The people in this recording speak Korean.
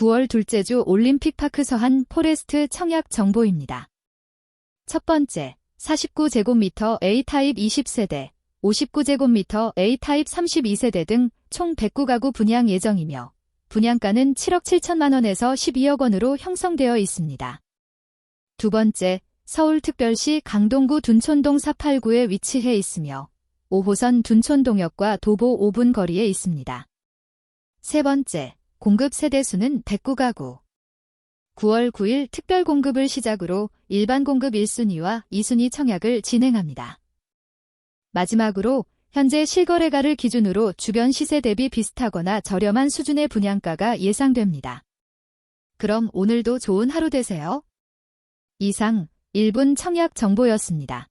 9월 둘째 주 올림픽 파크 서한 포레스트 청약 정보입니다. 첫 번째, 49제곱미터 A타입 20세대, 59제곱미터 A타입 32세대 등 총 109가구 분양 예정이며 분양가는 7억 7천만 원에서 12억 원으로 형성되어 있습니다. 두 번째, 서울특별시 강동구 둔촌동 489에 위치해 있으며 5호선 둔촌동역과 도보 5분 거리에 있습니다. 세 번째, 공급 세대수는 109가구. 9월 9일 특별 공급을 시작으로 일반 공급 1순위와 2순위 청약을 진행합니다. 마지막으로 현재 실거래가를 기준으로 주변 시세 대비 비슷하거나 저렴한 수준의 분양가가 예상됩니다. 그럼 오늘도 좋은 하루 되세요. 이상 1분 청약 정보였습니다.